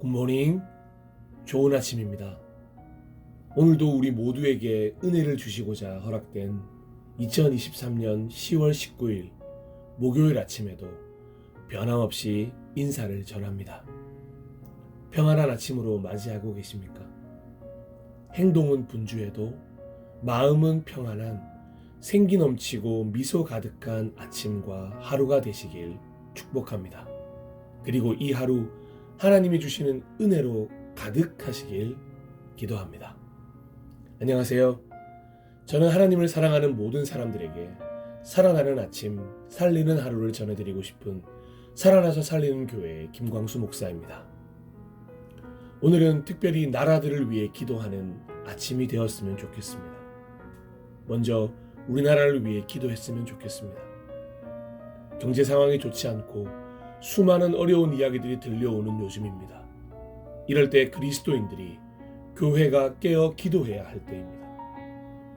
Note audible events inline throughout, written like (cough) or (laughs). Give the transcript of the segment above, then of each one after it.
굿모닝. 좋은 아침입니다. 오늘도 우리 모두에게 은혜를 주시고자 허락된 2023년 10월 19일 목요일 아침에도 변함없이 인사를 전합니다. 평안한 아침으로 맞이하고 계십니까? 행동은 분주해도 마음은 평안한 생기 넘치고 미소 가득한 아침과 하루가 되시길 축복합니다. 그리고 이 하루 하나님이 주시는 은혜로 가득하시길 기도합니다. 안녕하세요. 저는 하나님을 사랑하는 모든 사람들에게 살아나는 아침, 살리는 하루를 전해드리고 싶은 살아나서 살리는 교회의 김광수 목사입니다. 오늘은 특별히 나라들을 위해 기도하는 아침이 되었으면 좋겠습니다. 먼저 우리나라를 위해 기도했으면 좋겠습니다. 경제 상황이 좋지 않고 수많은 어려운 이야기들이 들려오는 요즘입니다. 이럴 때 그리스도인들이 교회가 깨어 기도해야 할 때입니다.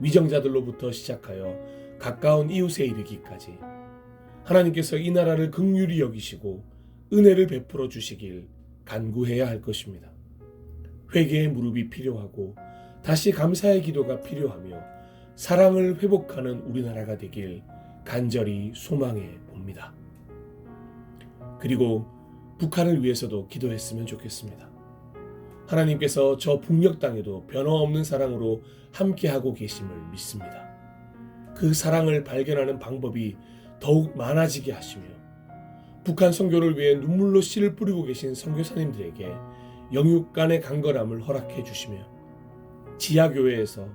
위정자들로부터 시작하여 가까운 이웃에 이르기까지 하나님께서 이 나라를 극률히 여기시고 은혜를 베풀어 주시길 간구해야 할 것입니다. 회개의 무릎이 필요하고 다시 감사의 기도가 필요하며 사랑을 회복하는 우리나라가 되길 간절히 소망해 봅니다. 그리고 북한을 위해서도 기도했으면 좋겠습니다. 하나님께서 저 북녘 땅에도 변화없는 사랑으로 함께하고 계심을 믿습니다. 그 사랑을 발견하는 방법이 더욱 많아지게 하시며 북한 선교를 위해 눈물로 씨를 뿌리고 계신 선교사님들에게 영육간의 강건함을 허락해 주시며 지하교회에서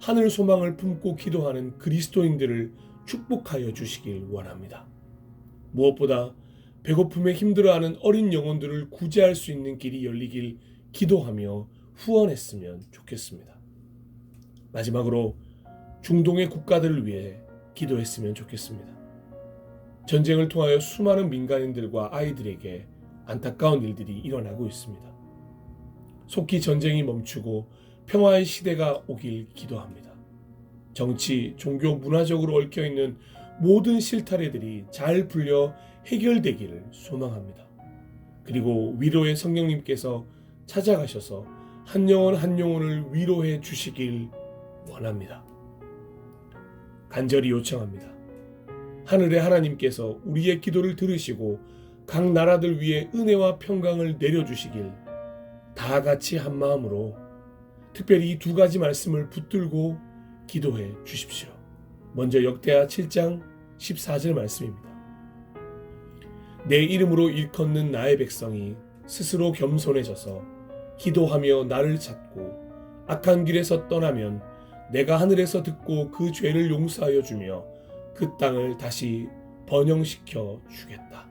하늘 소망을 품고 기도하는 그리스도인들을 축복하여 주시길 원합니다. 무엇보다 배고픔에 힘들어하는 어린 영혼들을 구제할 수 있는 길이 열리길 기도하며 후원했으면 좋겠습니다. 마지막으로 중동의 국가들을 위해 기도했으면 좋겠습니다. 전쟁을 통하여 수많은 민간인들과 아이들에게 안타까운 일들이 일어나고 있습니다. 속히 전쟁이 멈추고 평화의 시대가 오길 기도합니다. 정치, 종교, 문화적으로 얽혀 있는 모든 실타래들이 잘 풀려 해결되기를 소망합니다. 그리고 위로의 성령님께서 찾아가셔서 한 영혼 한 영혼을 위로해 주시길 원합니다. 간절히 요청합니다. 하늘의 하나님께서 우리의 기도를 들으시고 각 나라들 위에 은혜와 평강을 내려주시길 다 같이 한 마음으로 특별히 이 두 가지 말씀을 붙들고 기도해 주십시오. 먼저 역대하 7장 14절 말씀입니다. 내 이름으로 일컫는 나의 백성이 스스로 겸손해져서 기도하며 나를 찾고 악한 길에서 떠나면 내가 하늘에서 듣고 그 죄를 용서하여 주며 그 땅을 다시 번영시켜 주겠다.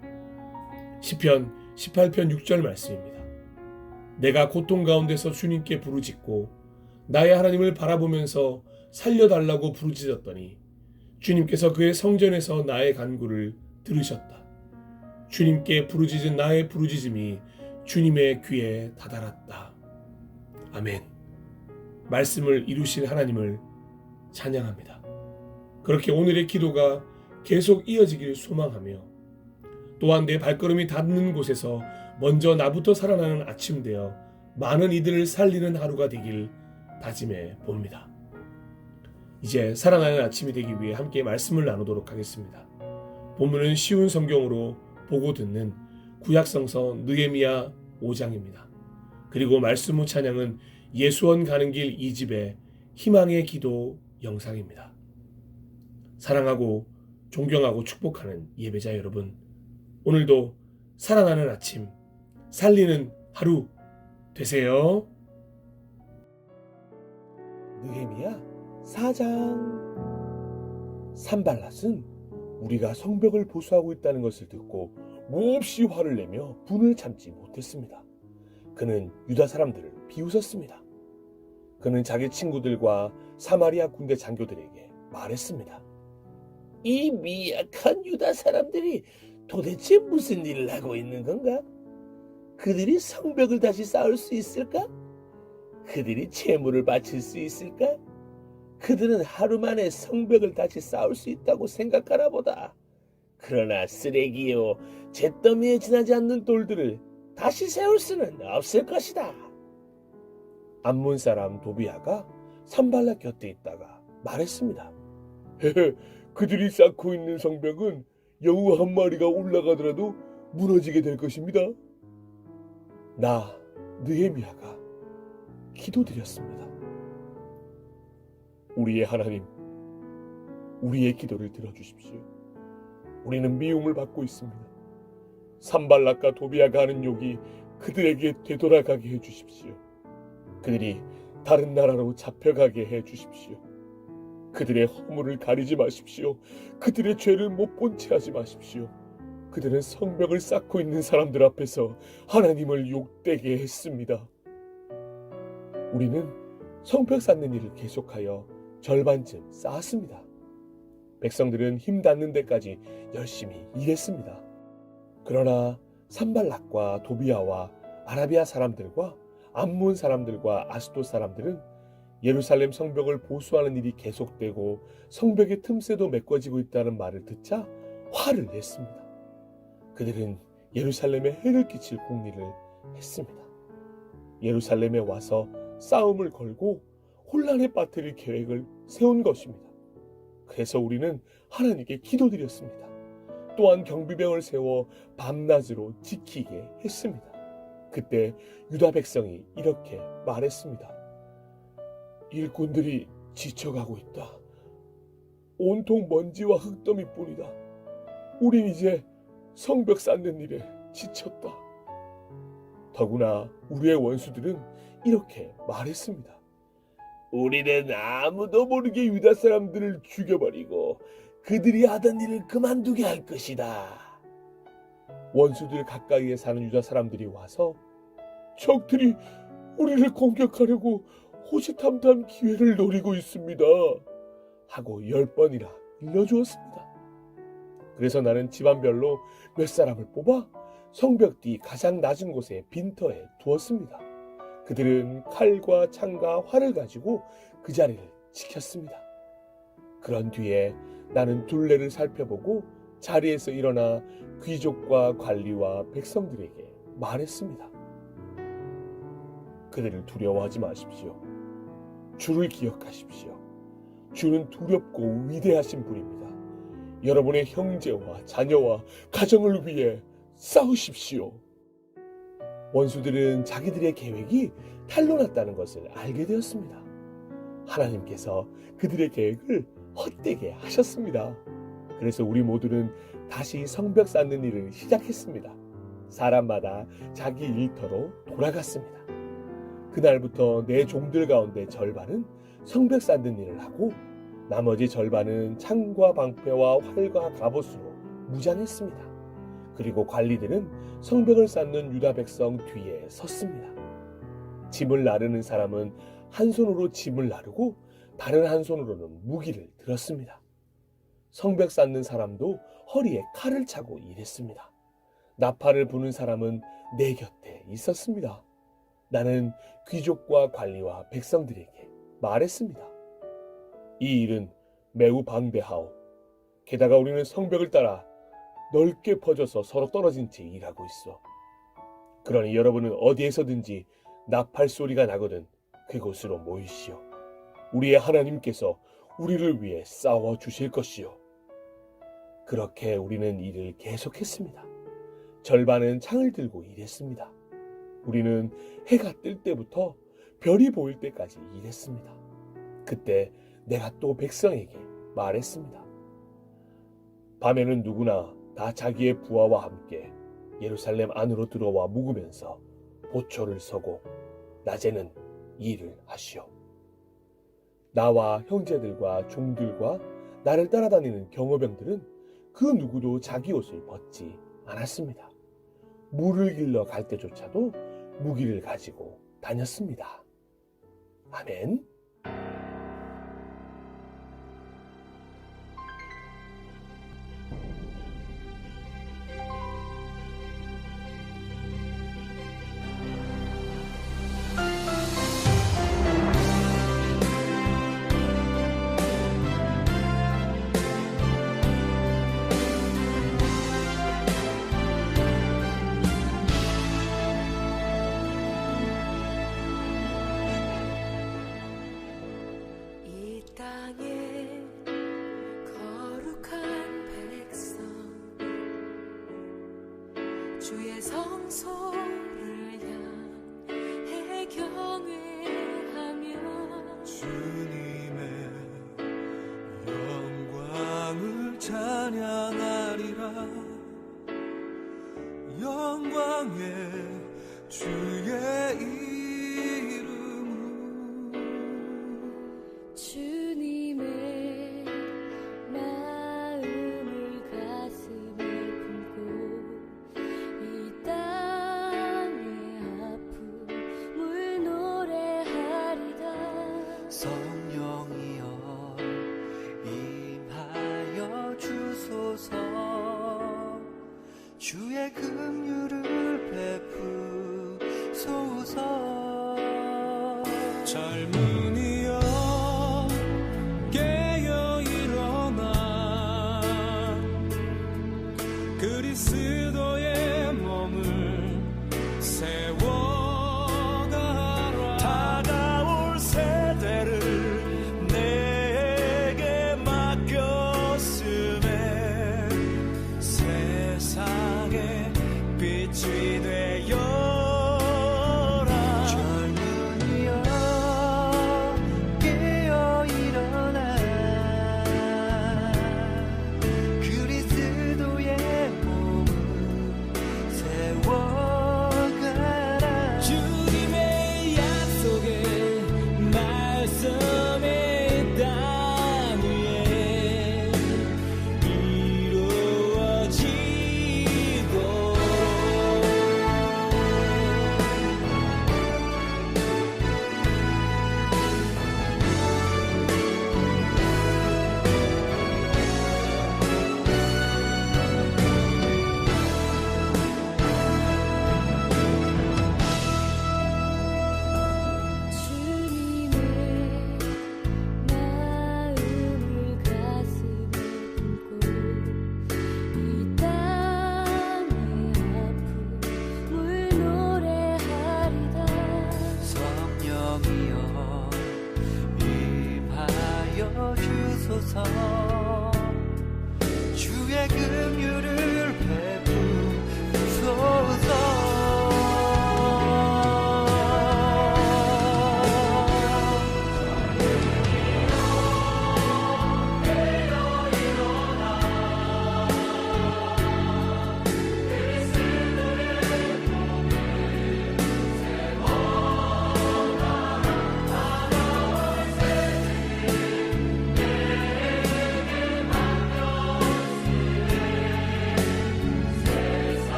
시편 18편 6절 말씀입니다. 내가 고통 가운데서 주님께 부르짖고 나의 하나님을 바라보면서 살려달라고 부르짖었더니 주님께서 그의 성전에서 나의 간구를 들으셨다. 주님께 부르짖은 나의 부르짖음이 주님의 귀에 다다랐다. 아멘. 말씀을 이루실 하나님을 찬양합니다. 그렇게 오늘의 기도가 계속 이어지길 소망하며 또한 내 발걸음이 닿는 곳에서 먼저 나부터 살아나는 아침 되어 많은 이들을 살리는 하루가 되길 다짐해 봅니다. 이제 살아나는 아침이 되기 위해 함께 말씀을 나누도록 하겠습니다. 본문은 쉬운 성경으로 보고 듣는 구약성서 느헤미야 5장입니다. 그리고 말씀 후 찬양은 예수원 가는 길 2집의 희망의 기도 영상입니다. 사랑하고 존경하고 축복하는 예배자 여러분, 오늘도 살아나는 아침, 살리는 하루 되세요. 느헤미야 4장 산발랏은 우리가 성벽을 보수하고 있다는 것을 듣고 몹시 화를 내며 분을 참지 못했습니다. 그는 유다 사람들을 비웃었습니다. 그는 자기 친구들과 사마리아 군대 장교들에게 말했습니다. 이 미약한 유다 사람들이 도대체 무슨 일을 하고 있는 건가? 그들이 성벽을 다시 쌓을 수 있을까? 그들이 재물을 바칠 수 있을까? 그들은 하루 만에 성벽을 다시 쌓을 수 있다고 생각하나 보다. 그러나 쓰레기요, 잿더미에 지나지 않는 돌들을 다시 세울 수는 없을 것이다. 암몬 사람 도비아가 산발락 곁에 있다가 말했습니다. (laughs) 그들이 쌓고 있는 성벽은 여우 한 마리가 올라가더라도 무너지게 될 것입니다. 나 느헤미야가 기도드렸습니다. 우리의 하나님, 우리의 기도를 들어주십시오. 우리는 미움을 받고 있습니다. 산발락과 도비아가 하는 욕이 그들에게 되돌아가게 해 주십시오. 그들이 다른 나라로 잡혀가게 해 주십시오. 그들의 허물을 가리지 마십시오. 그들의 죄를 못 본 채 하지 마십시오. 그들은 성벽을 쌓고 있는 사람들 앞에서 하나님을 욕되게 했습니다. 우리는 성벽 쌓는 일을 계속하여 절반쯤 쌓았습니다. 백성들은 힘 닿는 데까지 열심히 일했습니다. 그러나 산발락과 도비아와 아라비아 사람들과 암몬 사람들과 아스도 사람들은 예루살렘 성벽을 보수하는 일이 계속되고 성벽의 틈새도 메꿔지고 있다는 말을 듣자 화를 냈습니다. 그들은 예루살렘에 해를 끼칠 공리를 했습니다. 예루살렘에 와서 싸움을 걸고 혼란에 빠뜨릴 계획을 세운 것입니다. 그래서 우리는 하나님께 기도드렸습니다. 또한 경비병을 세워 밤낮으로 지키게 했습니다. 그때 유다 백성이 이렇게 말했습니다. 일꾼들이 지쳐가고 있다. 온통 먼지와 흙더미 뿐이다. 우린 이제 성벽 쌓는 일에 지쳤다. 더구나 우리의 원수들은 이렇게 말했습니다. 우리는 아무도 모르게 유다 사람들을 죽여버리고 그들이 하던 일을 그만두게 할 것이다. 원수들 가까이에 사는 유다 사람들이 와서 적들이 우리를 공격하려고 호시탐탐 기회를 노리고 있습니다. 하고 열 번이나 일러주었습니다. 그래서 나는 집안별로 몇 사람을 뽑아 성벽 뒤 가장 낮은 곳에 빈터에 두었습니다. 그들은 칼과 창과 활을 가지고 그 자리를 지켰습니다. 그런 뒤에 나는 둘레를 살펴보고 자리에서 일어나 귀족과 관리와 백성들에게 말했습니다. 그들을 두려워하지 마십시오. 주를 기억하십시오. 주는 두렵고 위대하신 분입니다. 여러분의 형제와 자녀와 가정을 위해 싸우십시오. 원수들은 자기들의 계획이 탄로났다는 것을 알게 되었습니다. 하나님께서 그들의 계획을 헛되게 하셨습니다. 그래서 우리 모두는 다시 성벽 쌓는 일을 시작했습니다. 사람마다 자기 일터로 돌아갔습니다. 그날부터 내 종들 가운데 절반은 성벽 쌓는 일을 하고 나머지 절반은 창과 방패와 활과 갑옷으로 무장했습니다. 그리고 관리들은 성벽을 쌓는 유다 백성 뒤에 섰습니다. 짐을 나르는 사람은 한 손으로 짐을 나르고 다른 한 손으로는 무기를 들었습니다. 성벽 쌓는 사람도 허리에 칼을 차고 일했습니다. 나팔을 부는 사람은 내 곁에 있었습니다. 나는 귀족과 관리와 백성들에게 말했습니다. 이 일은 매우 방대하오. 게다가 우리는 성벽을 따라 넓게 퍼져서 서로 떨어진 채 일하고 있어. 그러니 여러분은 어디에서든지 나팔 소리가 나거든 그곳으로 모이시오. 우리의 하나님께서 우리를 위해 싸워 주실 것이요. 그렇게 우리는 일을 계속했습니다. 절반은 창을 들고 일했습니다. 우리는 해가 뜰 때부터 별이 보일 때까지 일했습니다. 그때 내가 또 백성에게 말했습니다. 밤에는 누구나 다 자기의 부하와 함께 예루살렘 안으로 들어와 묵으면서 보초를 서고 낮에는 일을 하시오. 나와 형제들과 종들과 나를 따라다니는 경호병들은 그 누구도 자기 옷을 벗지 않았습니다. 물을 길러 갈 때조차도 무기를 가지고 다녔습니다. 아멘. 주의 성소